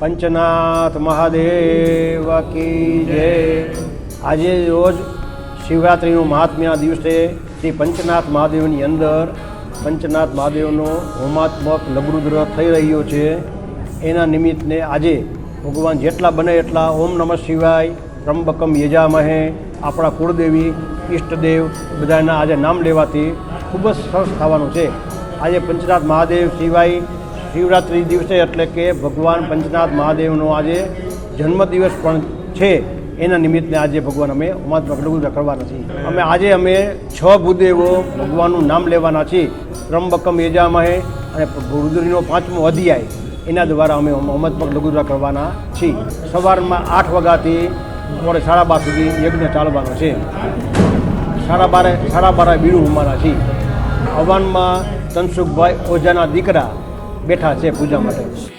પંચનાથ મહાદેવ કી જય. આજે રોજ શિવરાત્રિનું મહાત્મ્ય દિવસે શ્રી પંચનાથ મહાદેવની અંદર પંચનાથ મહાદેવનો હોમાત્મક લઘુરુદ્ર થઈ રહ્યો છે. એના નિમિત્તે આજે ભગવાન જેટલા બને એટલા ઓમ નમઃ શિવાય ત્રંબકમ યજામહે. આપણા કુળદેવી, ઈષ્ટદેવ બધાના આજે નામ લેવાથી ખૂબ જ સરસ થવાનું છે. આજે પંચનાથ મહાદેવ સિવાય શિવરાત્રિ દિવસે એટલે કે ભગવાન પંચનાથ મહાદેવનો આજે જન્મદિવસ પણ છે. એના નિમિત્તે આજે ભગવાન અમે હોમાત્મક લઘુરુદ્ર કરવાના છીએ. અમે આજે અમે છ ભૂદેવો ભગવાનનું નામ લેવાના છીએ. ત્રંબકમ યજામહે અને રુદ્રીનો પાંચમો અધ્યાય. એના દ્વારા અમે મોહમ્મદ પગ લઘુદરા કરવાના છીએ. સવારમાં આઠ વાગ્યાથી બપોરે સાડા બાર સુધી યજ્ઞ ચાલવાનો છે. સાડા બારે સાડા બારે બીડું ઉમારા છીએ. હવનમાં તનસુખભાઈ ઓઝાના દીકરા બેઠા છે પૂજા માટે.